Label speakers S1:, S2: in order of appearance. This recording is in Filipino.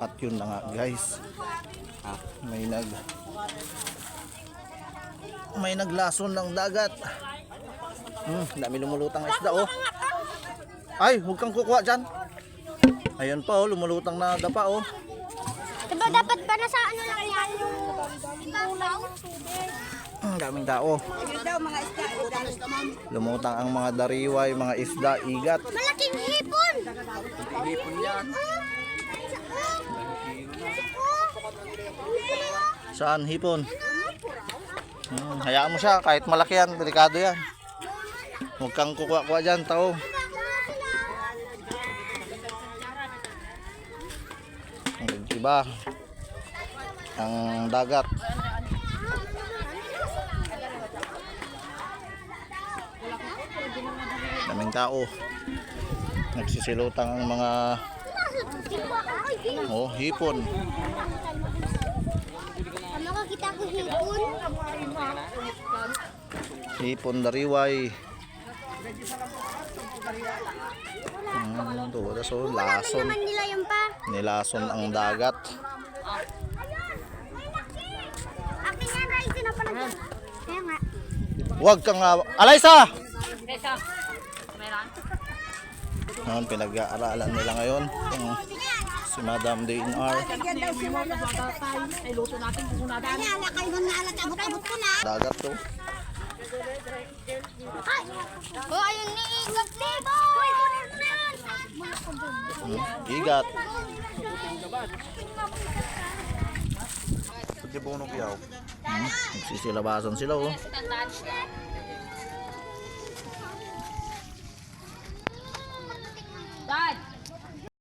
S1: At yun na nga guys. May nag may naglason ng dagat. Hmm, dami lumulutang na isda oh. Ay, huwag kang kukuha dyan. Ayun pa oh, lumulutang na dapa oh.
S2: Diba dapat ba nasa ano lang yan yung?
S1: Ang daming tao. Lumutang ang mga dariway, mga isda, igat.
S2: Malaking hipon!
S3: Hipon yan.
S1: Saan hipon? Hmm, hayaan mo siya, kahit malaki yan, delikado yan. Huwag kang kukuha-kuha dyan, tao. Ang iba, ang dagat. Daming tao. Nagsisilutang ang mga oh, hipon.
S2: Ano ka kita ko hipon?
S1: Hipon dariway. Hmm, tuwa so lason. Nilason ang dagat. Huwag kang uh, Alaysa! Noon, pinag-aaralan nila ngayon. Yung si Madam DNR. Dagat to.
S2: Oh, ayun ni Igat Libo! Uy, kunin mo na yan!
S1: Hmm, Igat. Pagkibunog yaw. Hmm, nagsisilabasan sila oh.